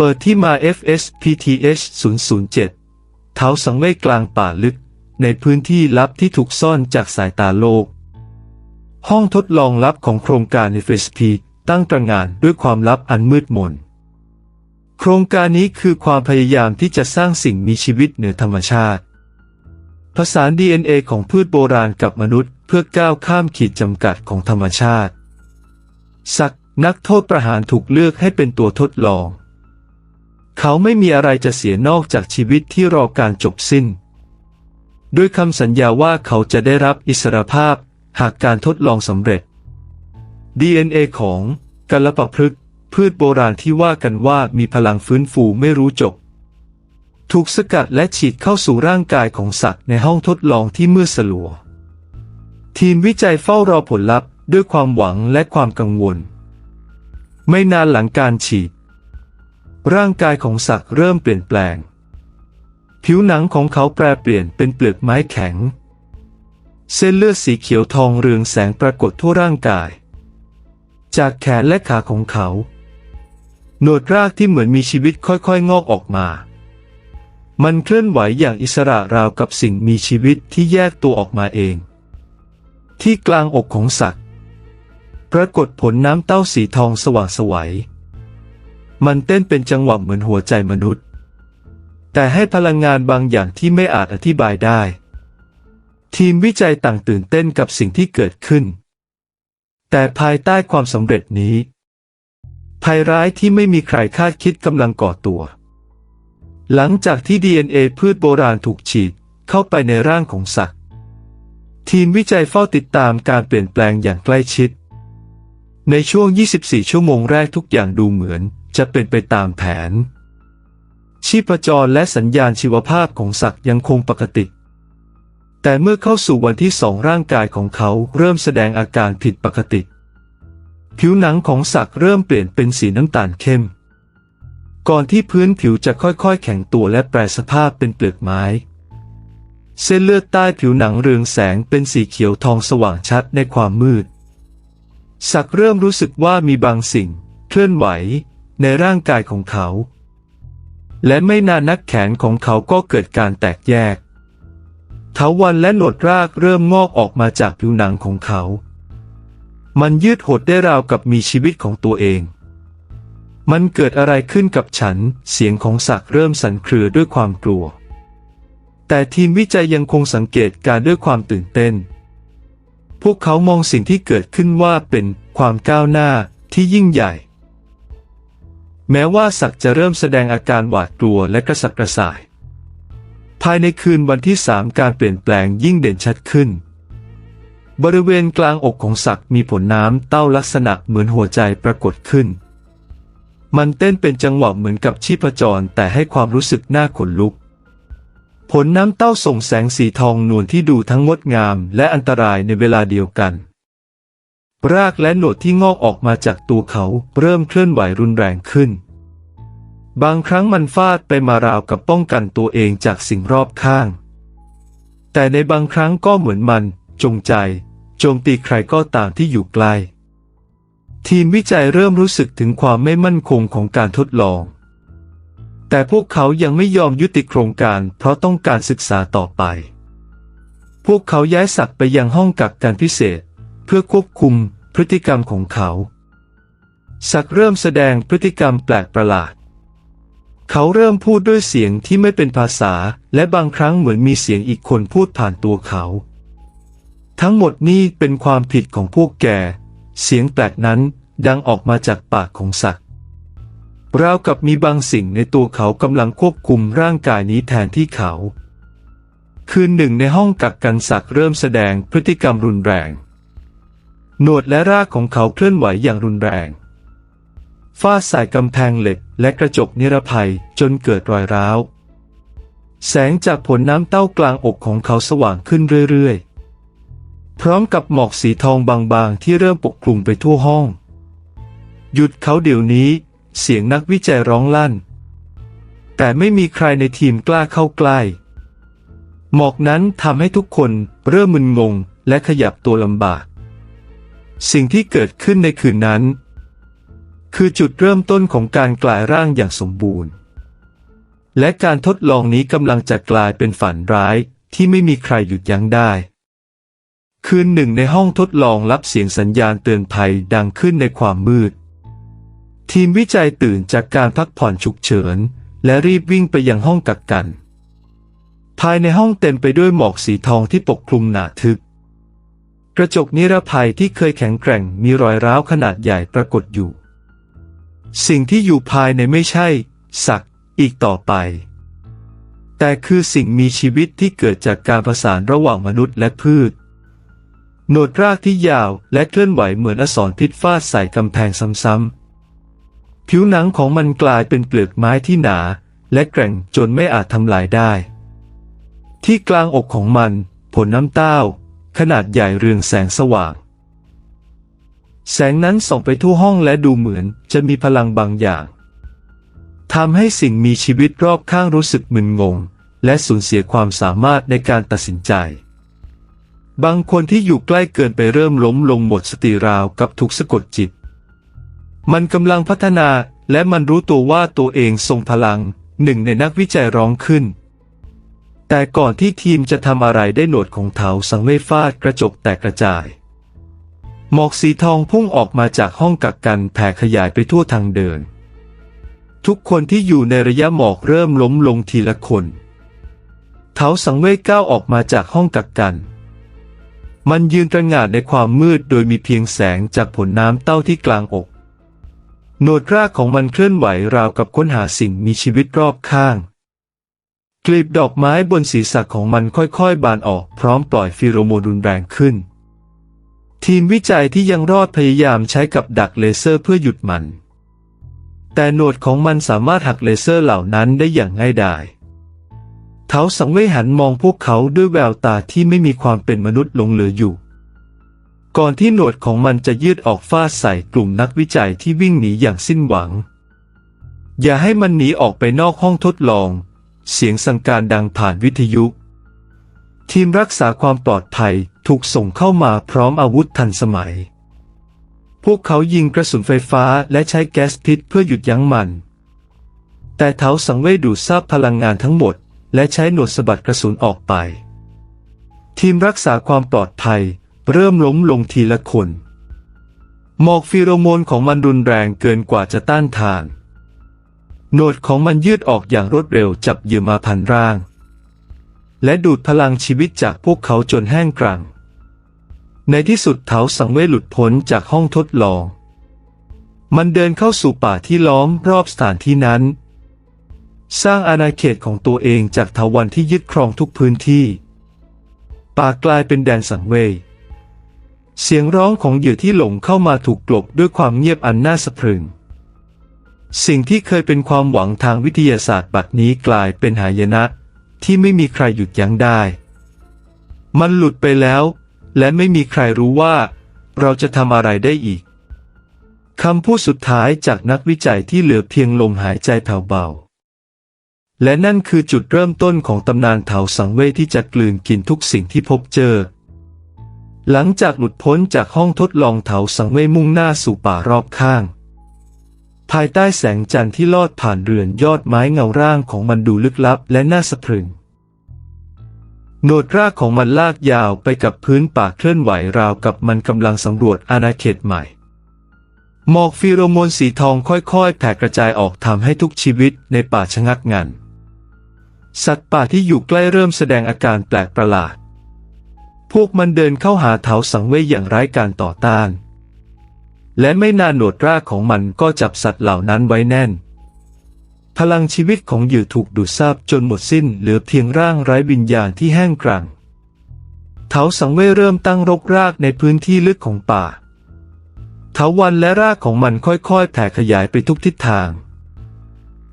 เปิดที่มา FSPTH 007 เท้าสังเวยกลางป่าลึก ในพื้นที่ลับที่ถูกซ่อนจากสายตาโลก ห้องทดลองลับของโครงการ FSP ตั้งตระงานด้วยความลับอันมืดมน โครงการนี้คือความพยายามที่จะสร้างสิ่งมีชีวิตเหนือธรรมชาติ ผสาน DNA ของพืชโบราณกับมนุษย์ เพื่อก้าวข้ามขีดจำกัดของธรรมชาติ สักนักโทษประหารถูกเลือกให้เป็นตัวทดลอง เขาไม่มีอะไรจะเสียนอกจากชีวิตที่รอการจบสิ้น ด้วยคำสัญญาว่าเขาจะได้รับอิสรภาพหากการทดลองสำเร็จ DNA ของกัลปะพฤกษ์พืชโบราณที่ว่ากันว่ามีพลังฟื้นฟูไม่รู้จบ ถูกสกัดและฉีดเข้าสู่ร่างกายของสัตว์ในห้องทดลองที่มืดสลัว ทีมวิจัยเฝ้ารอผลลัพธ์ด้วยความหวังและความกังวล ไม่นานหลังการฉีด ร่างกายของสัตว์เริ่มเปลี่ยนแปลง ผิวหนังของเขาแปรเปลี่ยนเป็นเปลือกไม้แข็ง เส้นเลือดสีเขียวทองเรืองแสงปรากฏทั่วร่างกาย จากแขนและขาของเขา หนวดรากที่เหมือนมีชีวิตค่อยๆ งอกออกมา มันเคลื่อนไหวอย่างอิสระราวกับสิ่งมีชีวิตที่แยกตัวออกมาเอง ที่กลางอกของสัตว์ปรากฏผลน้ำเต้าสีทองสว่างไสวัย มันเต้นเป็นจังหวะเหมือนหัวใจมนุษย์ แต่ให้พลังงานบางอย่างที่ไม่อาจอธิบายได้ ทีมวิจัยต่างตื่นเต้นกับสิ่งที่เกิดขึ้น แต่ภายใต้ความสำเร็จนี้ ภัยร้ายที่ไม่มีใครคาดคิดกำลังก่อตัว หลังจากที่ DNA พืชโบราณถูกฉีดเข้าไปในร่างของสัตว์ทีมวิจัยเฝ้าติดตามการเปลี่ยนแปลงอย่างใกล้ชิด ในช่วง 24 ชั่วโมงแรกทุกอย่างดูเหมือน จะเป็นไปตามแผน ชีพจรและสัญญาณชีวภาพของสัตว์ยังคงปกติ แต่เมื่อเข้าสู่วันที่สองร่างกายของเขาเริ่มแสดงอาการผิดปกติ ผิวหนังของสัตว์เริ่มเปลี่ยนเป็นสีน้ำตาลเข้ม ก่อนที่พื้นผิวจะค่อยๆ แข็งตัวและแปรสภาพเป็นเปลือกไม้ เส้นเลือดใต้ผิวหนังเรืองแสงเป็นสีเขียวทองสว่างชัดในความมืดสักเริ่มรู้สึกว่ามีบางสิ่ง เคลื่อนไหว ในร่างกายของเขา และไม่นานนักแขนของเขาก็เกิดการแตกแยกเถาวันและหนวดรากเริ่มงอกออกมาจากผิวหนังของเขา มันยืดหดได้ราวกับมีชีวิตของตัวเอง มันเกิดอะไรขึ้นกับฉัน เสียงของสักเริ่มสั่นเครือด้วยความกลัว แต่ทีมวิจัยยังคงสังเกตการด้วยความตื่นเต้น พวกเขามองสิ่งที่เกิดขึ้นว่าเป็นความก้าวหน้าที่ยิ่งใหญ่ แม้ว่าสักจะเริ่มแสดงอาการหวาดกลัวและกระสับกระส่าย ภายในคืนวันที่สามการเปลี่ยนแปลงยิ่งเด่นชัดขึ้น บริเวณกลางอกของสักมีผลน้ำเต้าลักษณะเหมือนหัวใจปรากฏขึ้น มันเต้นเป็นจังหวะเหมือนกับชีพจรแต่ให้ความรู้สึกน่าขนลุก ผลน้ำเต้าส่งแสงสีทองนวลที่ดูทั้งงดงามและอันตรายในเวลาเดียวกัน รากและหนวดที่งอกออกมาจากตัวเขาเริ่มเคลื่อนไหวรุนแรงขึ้น บางครั้งมันฟาดไปมาราวกับป้องกันตัวเองจากสิ่งรอบข้าง แต่ในบางครั้งก็เหมือนมัน จงใจ โจมตีใครก็ตามที่อยู่ใกล้ทีมวิจัยเริ่มรู้สึกถึงความไม่มั่นคงของการทดลอง แต่พวกเขายังไม่ยอมยุติโครงการเพราะต้องการศึกษาต่อไป พวกเขาย้ายสักไปยังห้องกักกันพิเศษ เพื่อควบคุมพฤติกรรมของเขา สักเริ่มแสดงพฤติกรรมแปลกประหลาด เขาเริ่มพูดด้วยเสียงที่ไม่เป็นภาษา และบางครั้งเหมือนมีเสียงอีกคนพูดผ่านตัวเขา ทั้งหมดนี่เป็นความผิดของพวกแก เสียงแปลกนั้นดังออกมาจากปากของสักราวกับมีบางสิ่งในตัวเขากำลังควบคุมร่างกายนี้แทนที่เขา คืนหนึ่งในห้องกักกันสักเริ่มแสดงพฤติกรรมรุนแรง หนวดและรากของเขาเคลื่อนไหวอย่างรุนแรงฟาดใส่กำแพงเหล็กและกระจกนิรภัยจนเกิดรอยร้าว แสงจากผลน้ำเต้ากลางอกของเขาสว่างขึ้นเรื่อยๆ พร้อมกับหมอกสีทองบางๆ ที่เริ่มปกคลุมไปทั่วห้อง หยุดเขาเดี๋ยวนี้ เสียงนักวิจัยร้องลั่น แต่ไม่มีใครในทีมกล้าเข้าใกล้ หมอกนั้นทำให้ทุกคนเริ่มมึนงงและขยับตัวลำบาก สิ่งที่เกิดขึ้นในคืนนั้น คือจุดเริ่มต้นของการกลายร่างอย่างสมบูรณ์ และการทดลองนี้กำลังจะกลายเป็นฝันร้ายที่ไม่มีใครหยุดยั้งได้ คืนหนึ่งในห้องทดลองรับเสียงสัญญาณเตือนภัยดังขึ้นในความมืด ทีมวิจัยตื่นจากการพักผ่อนฉุกเฉิน และรีบวิ่งไปยังห้องกักกัน ภายในห้องเต็มไปด้วยหมอกสีทองที่ปกคลุมหนาทึบ กระจกนิรภัยที่เคยแข็งแกร่งมีรอยร้าวขนาดใหญ่ปรากฏอยู่ สิ่งที่อยู่ภายในไม่ใช่ สักอีกต่อไป แต่คือสิ่งมีชีวิตที่เกิดจากการประสานระหว่างมนุษย์และพืช โหนดรากที่ยาวและเคลื่อนไหวเหมือนอสรพิษฟาดใส่กำแพงซ้ำๆ ผิวหนังของมันกลายเป็นเปลือกไม้ที่หนา และแกร่งจนไม่อาจทำลายได้ ที่กลางอกของมัน ผลน้ำเต้า ขนาดใหญ่เรืองแสงสว่าง แสงนั้นส่องไปทั่วห้องและดูเหมือนจะมีพลังบางอย่างทำให้สิ่งมีชีวิตรอบข้างรู้สึกมึนงง และสูญเสียความสามารถในการตัดสินใจ บางคนที่อยู่ใกล้เกินไปเริ่มล้มลงหมดสติราวกับถูกสะกดจิต มันกำลังพัฒนาและมันรู้ตัวว่าตัวเองทรงพลัง หนึ่งในนักวิจัยร้องขึ้น แต่ก่อนที่ทีมจะทำอะไรได้หนวดของเถาสังเวชฟาดกระจกแตกกระจาย หมอกสีทองพุ่งออกมาจากห้องกักกันแผ่ขยายไปทั่วทางเดิน ทุกคนที่อยู่ในระยะหมอกเริ่มล้มลงทีละคนเถาสังเวชก้าวออกมาจากห้องกักกัน มันยืนตระหง่านในความมืดโดยมีเพียงแสงจากผลน้ำเต้าที่กลางอกโหนดรากของมันเคลื่อนไหวราวกับค้นหาสิ่งมีชีวิตรอบข้าง กลีบดอกไม้บนศีรษะของมันค่อยๆ บานออกพร้อมปล่อยฟีโรโมนรุนแรงขึ้น ทีมวิจัยที่ยังรอดพยายามใช้กับดักเลเซอร์เพื่อหยุดมัน แต่หนวดของมันสามารถหักเลเซอร์เหล่านั้นได้อย่างง่ายดายเท้าสังเวยหันมองพวกเขาด้วยแววตาที่ไม่มีความเป็นมนุษย์หลงเหลืออยู่ ก่อนที่หนวดของมันจะยืดออกฟาดใส่กลุ่มนักวิจัยที่วิ่งหนีอย่างสิ้นหวัง อย่าให้มันหนีออกไปนอกห้องทดลอง เสียงสั่งการดังผ่านวิทยุ ทีมรักษาความปลอดภัยถูกส่งเข้ามาพร้อมอาวุธทันสมัย พวกเขายิงกระสุนไฟฟ้าและใช้แก๊สพิษเพื่อหยุดยั้งมัน แต่เท้าสังเวยดูดซาบพลังงานทั้งหมด และใช้หนวดสะบัดกระสุนออกไป ทีมรักษาความปลอดภัยเริ่มล้มลงทีละคน หมอกฟีโรโมนของมันรุนแรงเกินกว่าจะต้านทาน หนดของมันยืดออกอย่างรวดเร็วจับเหยื่อมาพันร่าง และดูดพลังชีวิตจากพวกเขาจนแห้งกรัง ในที่สุดเถาสังเวยหลุดพ้นจากห้องทดลอง มันเดินเข้าสู่ป่าที่ล้อมรอบสถานที่นั้น สร้างอาณาเขตของตัวเองจากเถาวันที่ยึดครองทุกพื้นที่ ป่ากลายเป็นแดนสังเวยเสียงร้องของเหยื่อที่หลงเข้ามาถูกกลบด้วยความเงียบอันน่าสะพรึง สิ่งที่เคยเป็นความหวังทางวิทยาศาสตร์บัดนี้กลายเป็นหายนะที่ไม่มีใครหยุดยั้งได้ มันหลุดไปแล้ว และไม่มีใครรู้ว่า เราจะทำอะไรได้อีกคำพูดสุดท้ายจากนักวิจัยที่เหลือเพียงลมหายใจแผ่วเบา และนั่นคือจุดเริ่มต้นของตำนานเถาสังเวยที่จะกลืนกินทุกสิ่งที่พบเจอ หลังจากหลุดพ้นจากห้องทดลองเถาสังเวยมุ่งหน้าสู่ป่ารอบข้าง ภายใต้แสงจันทร์ที่ลอดผ่านเรือนยอดไม้เงาร่างของมันดูลึกลับและน่าสะพรึงโหนดรากของมันลากยาวไปกับพื้นป่าเคลื่อนไหวราวกับมันกำลังสำรวจอาณาเขตใหม่ หมอกฟีโรโมนสีทองค่อยๆ แผ่กระจายออกทำให้ทุกชีวิตในป่าชะงักงัน สัตว์ป่าที่อยู่ใกล้เริ่มแสดงอาการแปลกประหลาด พวกมันเดินเข้าหาเถาสังเวยอย่างไร้การต่อต้าน และไม่นานหนวดรากของมันก็จับสัตว์เหล่านั้นไว้แน่น พลังชีวิตของเหยื่อถูกดูดซาบจนหมดสิ้นเหลือเพียงร่างไร้วิญญาณที่แห้งกรังเถาสังเวยเริ่มตั้งรกรากในพื้นที่ลึกของป่าเถาวันและรากของมันค่อยๆแผ่ขยายไปทุกทิศทาง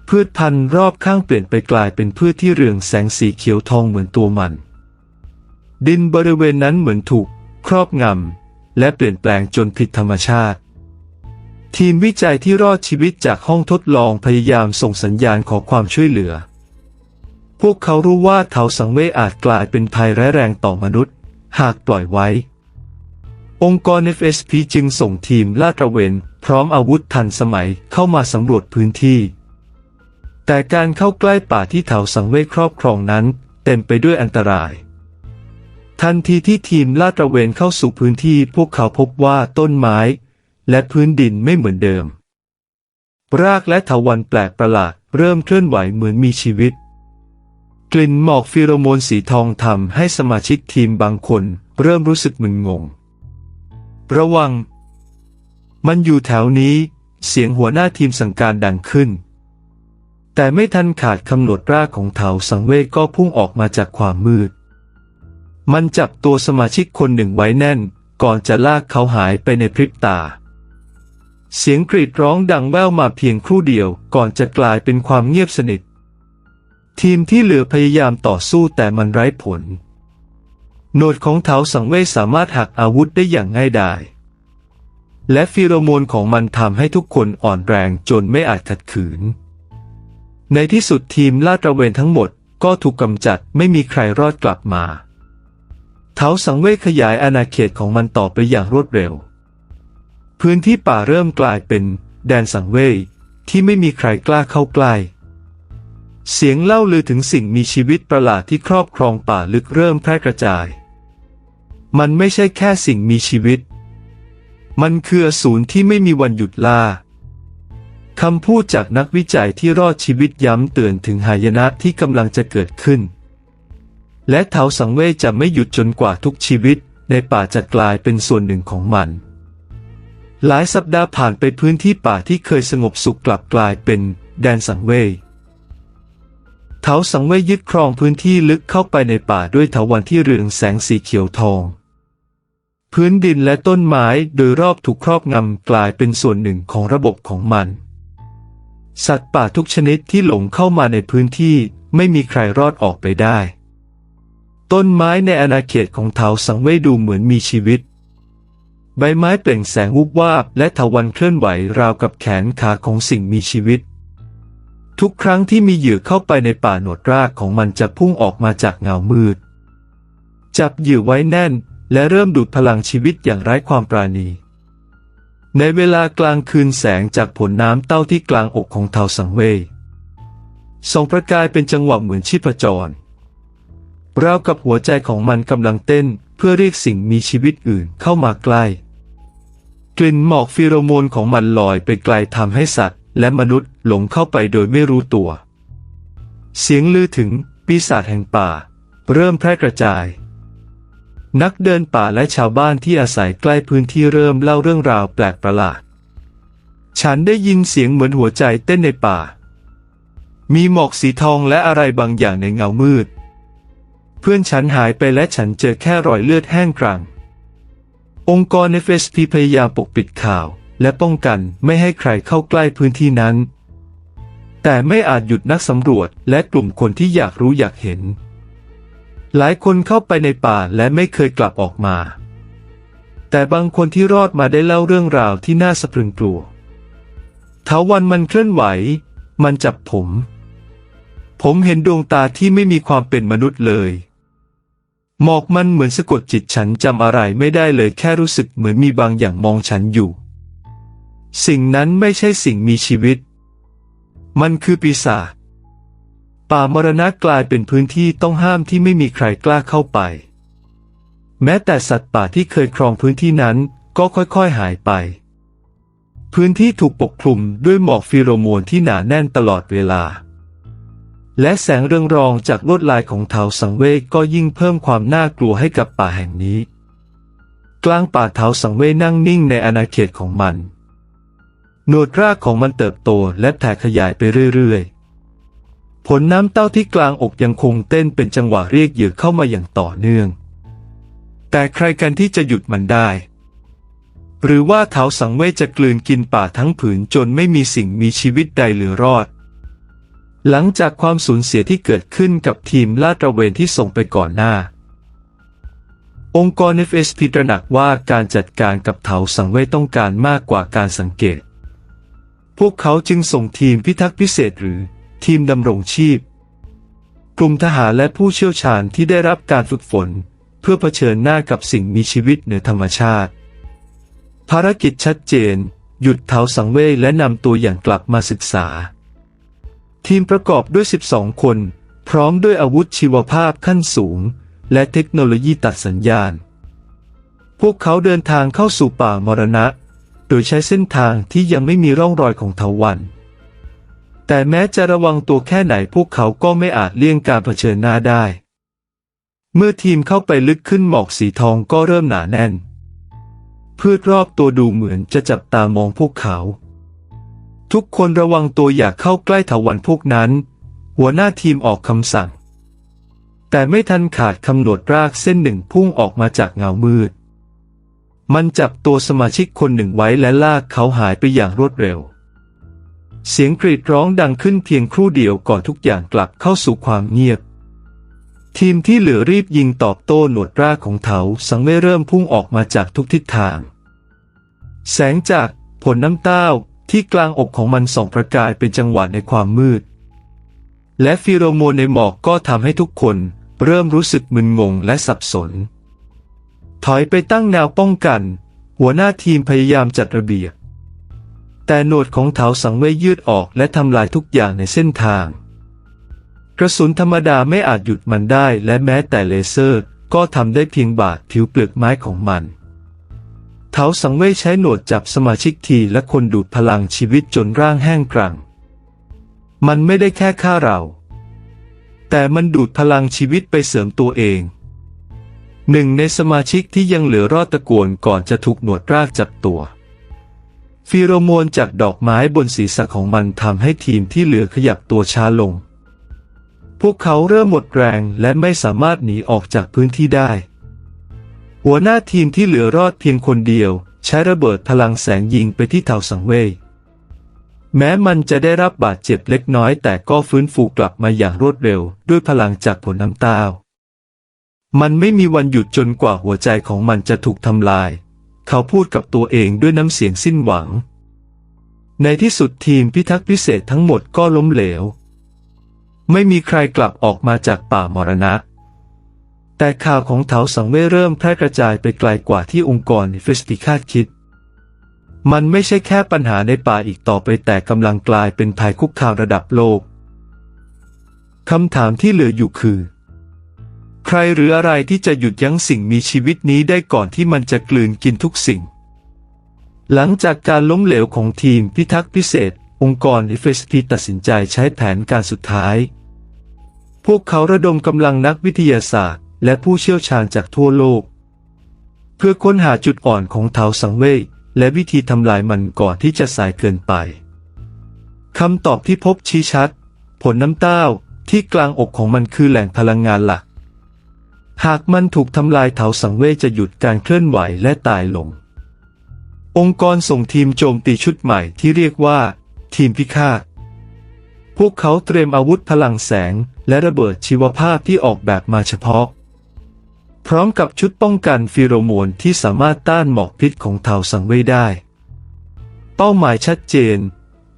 พืชพันธุ์รอบข้างเปลี่ยนไปกลายเป็นพืชที่เรืองแสงสีเขียวทองเหมือนตัวมัน ดินบริเวณนั้นเหมือนถูก ครอบงำและเปลี่ยนแปลงจนผิดธรรมชาติ ทีมวิจัยที่รอดชีวิตจากห้องทดลองพยายามส่งสัญญาณขอความช่วยเหลือ พวกเขารู้ว่าเถาสังเวยอาจกลายเป็นภัยร้ายแรงต่อมนุษย์ หากปล่อยไว้ องค์กร FSP จึงส่งทีมลาดตระเวน พร้อมอาวุธทันสมัยเข้ามาสำรวจพื้นที่ แต่การเข้าใกล้ป่าที่เถาสังเวชครอบครองนั้น เต็มไปด้วยอันตรายทันทีที่ทีมลาดตระเวนเข้าสู่พื้นที่พวกเขาพบว่าต้นไม้ และพื้นดินไม่เหมือนเดิม รากและเถาวันแปลกประหลาดเริ่มเคลื่อนไหวเหมือนมีชีวิต กลิ่นหมอกฟีโรโมนสีทองทำให้สมาชิกทีมบางคนเริ่มรู้สึกมึนงง ระวัง มันอยู่แถวนี้ เสียงหัวหน้าทีมสั่งการดังขึ้น แต่ไม่ทันขาดคำหนดรากของเถาสังเวชก็พุ่งออกมาจากความมืด มันจับตัวสมาชิกคนหนึ่งไว้แน่น ก่อนจะลากเขาหายไปในพริบตา เสียงกรีดร้องดังแว่วมาเพียงครู่เดียวก่อนจะกลายเป็นความเงียบสนิท ทีมที่เหลือพยายามต่อสู้แต่มันไร้ผลโหนดของเถาสังเวชสามารถหักอาวุธได้อย่างง่ายดายและฟีโรโมนของมันทำให้ทุกคนอ่อนแรงจนไม่อาจขัดขืน ในที่สุดทีมลาดตระเวนทั้งหมดก็ถูกกำจัดไม่มีใครรอดกลับมาเถาสังเวชขยายอาณาเขตของมันต่อไปอย่างรวดเร็ว พื้นที่ป่าเริ่มกลายเป็นแดนสังเวยที่ไม่มีใครกล้าเข้าใกล้ เสียงเล่าลือถึงสิ่งมีชีวิตประหลาดที่ครอบครองป่าลึกเริ่มแพร่กระจาย มันไม่ใช่แค่สิ่งมีชีวิต มันคืออสูรที่ไม่มีวันหยุดล่าคำพูดจากนักวิจัยที่รอดชีวิตย้ำเตือนถึงหายนะที่กำลังจะเกิดขึ้น และเถาสังเวยจะไม่หยุดจนกว่าทุกชีวิตในป่าจะกลายเป็นส่วนหนึ่งของมัน หลายสัปดาห์ผ่านไปพื้นที่ป่าที่เคยสงบสุขกลับกลายเป็นแดนสังเวยเถาสังเวยยึดครองพื้นที่ลึกเข้าไปในป่าด้วยเถาวันที่เรืองแสงสีเขียวทอง พื้นดินและต้นไม้โดยรอบถูกครอบงำกลายเป็นส่วนหนึ่งของระบบของมัน สัตว์ป่าทุกชนิดที่หลงเข้ามาในพื้นที่ไม่มีใครรอดออกไปได้ ต้นไม้ในอาณาเขตของเถาสังเวยดูเหมือนมีชีวิต ใบไม้เปล่งแสงวุบวาบและเถาวันเคลื่อนไหวราวกับแขนขาของสิ่งมีชีวิต ทุกครั้งที่มีเหยื่อเข้าไปในป่าหนวดรากของมันจะพุ่งออกมาจากเงามืด จับเหยื่อไว้แน่น และเริ่มดูดพลังชีวิตอย่างไร้ความปราณี ในเวลากลางคืนแสงจากผลน้ำเต้าที่กลางอกของเทาสังเวยส่องประกายเป็นจังหวะเหมือนชีพจรราวกับหัวใจของมันกำลังเต้นเพื่อเรียกสิ่งมีชีวิตอื่นเข้ามาใกล้ กลิ่นหมอกฟีโรโมนของมันลอยไปไกลทำให้สัตว์ และมนุษย์หลงเข้าไปโดยไม่รู้ตัว เสียงลือถึงปีศาจแห่งป่า เริ่มแพร่กระจาย นักเดินป่าและชาวบ้านที่อาศัยใกล้พื้นที่เริ่มเล่าเรื่องราวแปลกประหลาด ฉันได้ยินเสียงเหมือนหัวใจเต้นในป่า มีหมอกสีทองและอะไรบางอย่างในเงามืด เพื่อนฉันหายไปและฉันเจอแค่รอยเลือดแห้งกรัง องค์กร FSP พยายามปกปิดข่าว และป้องกันไม่ให้ใครเข้าใกล้พื้นที่นั้น แต่ไม่อาจหยุดนักสำรวจและกลุ่มคนที่อยากรู้อยากเห็น หลายคนเข้าไปในป่าและไม่เคยกลับออกมา แต่บางคนที่รอดมาได้เล่าเรื่องราวที่น่าสะพรึงกลัวเถาวันมันเคลื่อนไหว มันจับผม ผมเห็นดวงตาที่ไม่มีความเป็นมนุษย์เลย หมอกมันเหมือนสะกดจิตฉันจำอะไรไม่ได้เลยแค่รู้สึกเหมือนมีบางอย่างมองฉันอยู่ สิ่งนั้นไม่ใช่สิ่งมีชีวิต มันคือปีศาจป่ามรณะกลายเป็นพื้นที่ต้องห้ามที่ไม่มีใครกล้าเข้าไป แม้แต่สัตว์ป่าที่เคยครองพื้นที่นั้นก็ค่อยๆหายไป พื้นที่ถูกปกคลุมด้วยหมอกฟีโรโมนที่หนาแน่นตลอดเวลา และแสงเรืองรองจากลวดลายของเทาสังเวชก็ยิ่งเพิ่มความน่ากลัวให้กับป่าแห่งนี้ กลางป่าเทาสังเวชนั่งนิ่งในอาณาเขตของมัน หนวดรากของมันเติบโตและแผ่ขยายไปเรื่อยๆ ผลน้ำเต้าที่กลางอกยังคงเต้นเป็นจังหวะเรียกเหยื่อเข้ามาอย่างต่อเนื่อง แต่ใครกันที่จะหยุดมันได้ หรือว่าเถาสังเวชจะกลืนกินป่าทั้งผืนจนไม่มีสิ่งมีชีวิตใดเหลือรอด หลังจากความสูญเสียที่เกิดขึ้นกับทีมลาดตระเวนที่ส่งไปก่อนหน้า องค์กร FSP ตระหนักว่าการจัดการกับเถาสังเวชต้องการมากกว่าการสังเกต พวกเขาจึงส่งทีมพิทักษ์พิเศษหรือทีมดำรงชีพ กลุ่มทหารและผู้เชี่ยวชาญที่ได้รับการฝึกฝน เพื่อเผชิญหน้ากับสิ่งมีชีวิตเหนือธรรมชาติ ภารกิจชัดเจน หยุดเถาสังเวยและนำตัวอย่างกลับมาศึกษา ทีมประกอบด้วย 12 คน พร้อมด้วยอาวุธชีวภาพขั้นสูง และเทคโนโลยีตัดสัญญาณ พวกเขาเดินทางเข้าสู่ป่ามรณะ โดยใช้เส้นทางที่ยังไม่มีร่องรอยของเถาวัน แต่แม้จะระวังตัวแค่ไหนพวกเขาก็ไม่อาจเลี่ยงการเผชิญหน้าได้ เมื่อทีมเข้าไปลึกขึ้นหมอกสีทองก็เริ่มหนาแน่นพืชรอบตัวดูเหมือนจะจับตามองพวกเขา ทุกคนระวังตัวอย่าเข้าใกล้ถาวันพวกนั้น หัวหน้าทีมออกคำสั่ง แต่ไม่ทันขาดคำหนวดรากเส้นหนึ่งพุ่งออกมาจากเงามืด มันจับตัวสมาชิกคนหนึ่งไว้และลากเขาหายไปอย่างรวดเร็ว เสียงกรีดร้องดังขึ้นเพียงครู่เดียวก่อนทุกอย่างกลับเข้าสู่ความเงียบ ทีมที่เหลือรีบยิงตอบโต้หนวดรากของเถาสังเวเริ่มพุ่งออกมาจากทุกทิศทาง แสงจากผลน้ำเต้า ที่กลางอกของมันส่องประกายเป็นจังหวะในความมืด และฟีโรโมนในหมอกก็ทำให้ทุกคนเริ่มรู้สึกมึนงงและสับสน ถอยไปตั้งแนวป้องกัน หัวหน้าทีมพยายามจัดระเบียบ แต่หนวดของเถาสังเวยยืดออกและทำลายทุกอย่างในเส้นทาง กระสุนธรรมดาไม่อาจหยุดมันได้และแม้แต่เลเซอร์ก็ทำได้เพียงบาดผิวเปลือกไม้ของมัน เถาสังเวยใช้หนวดจับสมาชิกทีและคนดูดพลังชีวิตจนร่างแห้งกรัง มันไม่ได้แค่ฆ่าเรา แต่มันดูดพลังชีวิตไปเสริมตัวเอง หนึ่งในสมาชิกที่ยังเหลือรอดตะโกนก่อนจะถูกหนวดรากจับตัวฟีโรโมนจากดอกไม้บนศีรษะของมันทำให้ทีมที่เหลือขยับตัวช้าลง พวกเขาเริ่มหมดแรงและไม่สามารถหนีออกจากพื้นที่ได้ หัวหน้าทีมที่เหลือรอดเพียงคนเดียว ใช้ระเบิดพลังแสงยิงไปที่เถาสังเวยแม้มันจะได้รับบาดเจ็บเล็กน้อย แต่ก็ฟื้นฟูกลับมาอย่างรวดเร็ว ด้วยพลังจากผลน้ำตาลมันไม่มีวันหยุดจนกว่าหัวใจของมันจะถูกทำลาย เขาพูดกับตัวเองด้วยน้ำเสียงสิ้นหวัง ในที่สุดทีมพิทักษ์พิเศษทั้งหมดก็ล้มเหลว ไม่มีใครกลับออกมาจากป่ามรณะ แต่ข่าวของเถาสังเวยเริ่มแพร่กระจายไปไกลกว่าที่องค์กรเฟสติคาดคิด มันไม่ใช่แค่ปัญหาในป่าอีกต่อไปแต่กำลังกลายเป็นภัยคุกคามระดับโลก คำถามที่เหลืออยู่คือ ใครหรืออะไรที่จะหยุดยั้งสิ่งมีชีวิตนี้ได้ก่อนที่มันจะกลืนกินทุกสิ่ง หลังจากการล้มเหลวของทีมพิทักษ์พิเศษ องค์กร FSP ตัดสินใจใช้แผนการสุดท้าย พวกเขาระดมกำลังนักวิทยาศาสตร์ และผู้เชี่ยวชาญจากทั่วโลก เพื่อค้นหาจุดอ่อนของเถาสังเวยและวิธีทำลายมันก่อนที่จะสายเกินไปคำตอบที่พบชี้ชัด ผลน้ำเต้าที่กลางอกของมันคือแหล่งพลังงานหลัก หากมันถูกทำลายเถาสังเวยจะหยุดการเคลื่อนไหวและตายลง องค์กรส่งทีมโจมตีชุดใหม่ที่เรียกว่า ทีมพิฆาตพวกเขาเตรียมอาวุธพลังแสงและระเบิดชีวภาพที่ออกแบบมาเฉพาะ พร้อมกับชุดป้องกันฟีโรโมนที่สามารถต้านหมอกพิษของเถาสังเวยได้ เป้าหมายชัดเจน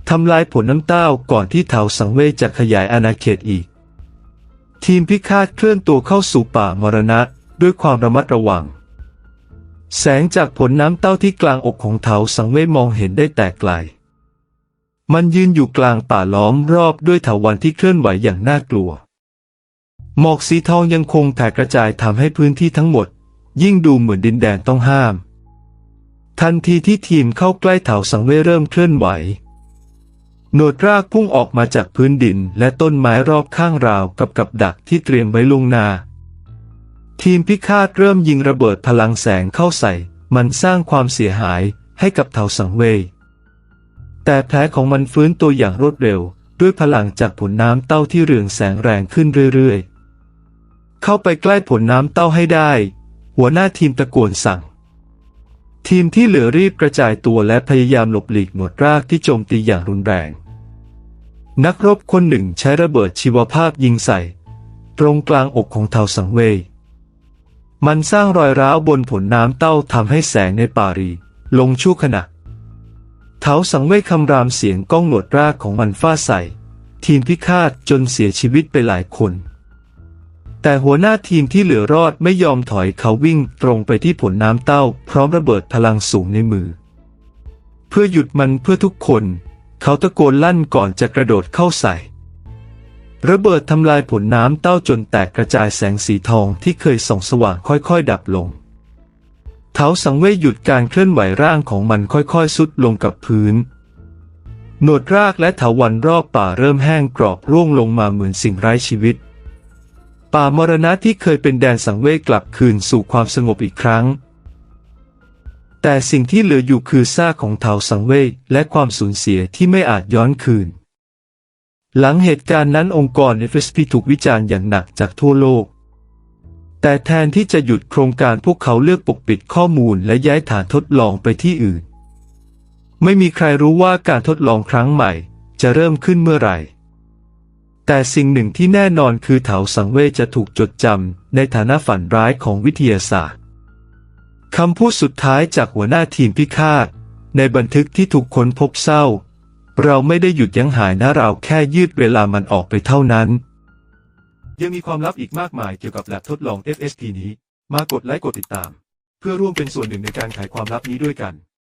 ทำลายผลน้ำเต้าก่อนที่เถาสังเวยจะขยายอาณาเขตอีก ทีมพิฆาตเคลื่อนตัวเข้าสู่ป่ามรณะด้วยความระมัดระวัง แสงจากผลน้ำเต้าที่กลางอกของเถาสังเวยมองเห็นได้แต่ไกล มันยืนอยู่กลางป่าล้อมรอบด้วยเถาวันที่เคลื่อนไหวอย่างน่ากลัว หมอกสีทองยังคงแผ่กระจายทำให้พื้นที่ทั้งหมด ยิ่งดูเหมือนดินแดนต้องห้าม ทันทีที่ทีมเข้าใกล้เถาสังเวเริ่มเคลื่อนไหวหนวดรากพุ่งออกมาจากพื้นดินและต้นไม้รอบข้างราวกับกับดักที่เตรียมไว้ลงนา ทีมพิฆาตเริ่มยิงระเบิดพลังแสงเข้าใส่ มันสร้างความเสียหายให้กับเถาสังเวย แต่แผลของมันฟื้นตัวอย่างรวดเร็ว ด้วยพลังจากผลน้ำเต้าที่เรืองแสงแรงขึ้นเรื่อยๆ เข้าไปใกล้ผลน้ำเต้าให้ได้ หัวหน้าทีมตะโกนสั่ง ทีมที่เหลือรีบกระจายตัวและพยายามหลบหลีกหนวดรากที่โจมตีอย่างรุนแรง นักรบคนหนึ่งใช้ระเบิดชีวภาพยิงใส่ ตรงกลางอกของเทาสังเวย มันสร้างรอยร้าวบนผลน้ำเต้าทำให้แสงในปารี ลงชั่วขณะเถาสังเวยคำรามเสียงก้องหนวดรากของมันฟาดใส่ ทีมพิฆาตจนเสียชีวิตไปหลายคน แต่หัวหน้าทีมที่เหลือรอดไม่ยอมถอยเขาวิ่งตรงไปที่ผลน้ำเต้า พร้อมระเบิดพลังสูงในมือ เพื่อหยุดมันเพื่อทุกคน เขาตะโกนลั่นก่อนจะกระโดดเข้าใส่ ระเบิดทำลายผลน้ำเต้าจนแตกกระจายแสงสีทองที่เคยส่องสว่างค่อยๆ ดับลงเท้าสังเวยหยุดการเคลื่อนไหวร่างของมันค่อยๆ สุดลงกับพื้นหนวดรากและเถาวันรอบป่าเริ่มแห้งกรอบร่วงลงมาเหมือนสิ่งไร้ชีวิต ป่ามรณะที่เคยเป็นแดนสังเวยกลับคืนสู่ความสงบอีกครั้ง แต่สิ่งที่เหลืออยู่คือซากของเถาสังเวยและความสูญเสียที่ไม่อาจย้อนคืน หลังเหตุการณ์นั้นองค์กร FSP ถูกวิจารณ์อย่างหนักจากทั่วโลก แต่แทนที่จะหยุดโครงการพวกเขาเลือกปกปิดข้อมูลและย้ายฐานทดลองไปที่อื่น ไม่มีใครรู้ว่าการทดลองครั้งใหม่จะเริ่มขึ้นเมื่อไหร่ แต่สิ่งหนึ่งที่แน่นอนคือเถาสังเวยจะถูกจดจำในฐานะฝันร้ายของวิทยาศาสตร์คำพูดสุดท้ายจากหัวหน้าทีมพิฆาต ในบันทึกที่ถูกค้นพบเศร้า เราไม่ได้หยุดยั้งหายนะเราแค่ยืดเวลามันออกไปเท่านั้น ยังมีความลับอีกมากมายเกี่ยวกับแลบทดลอง FSP นี้ มากดไลค์กดติดตาม เพื่อร่วมเป็นส่วนหนึ่งในการไขความลับนี้ด้วยกัน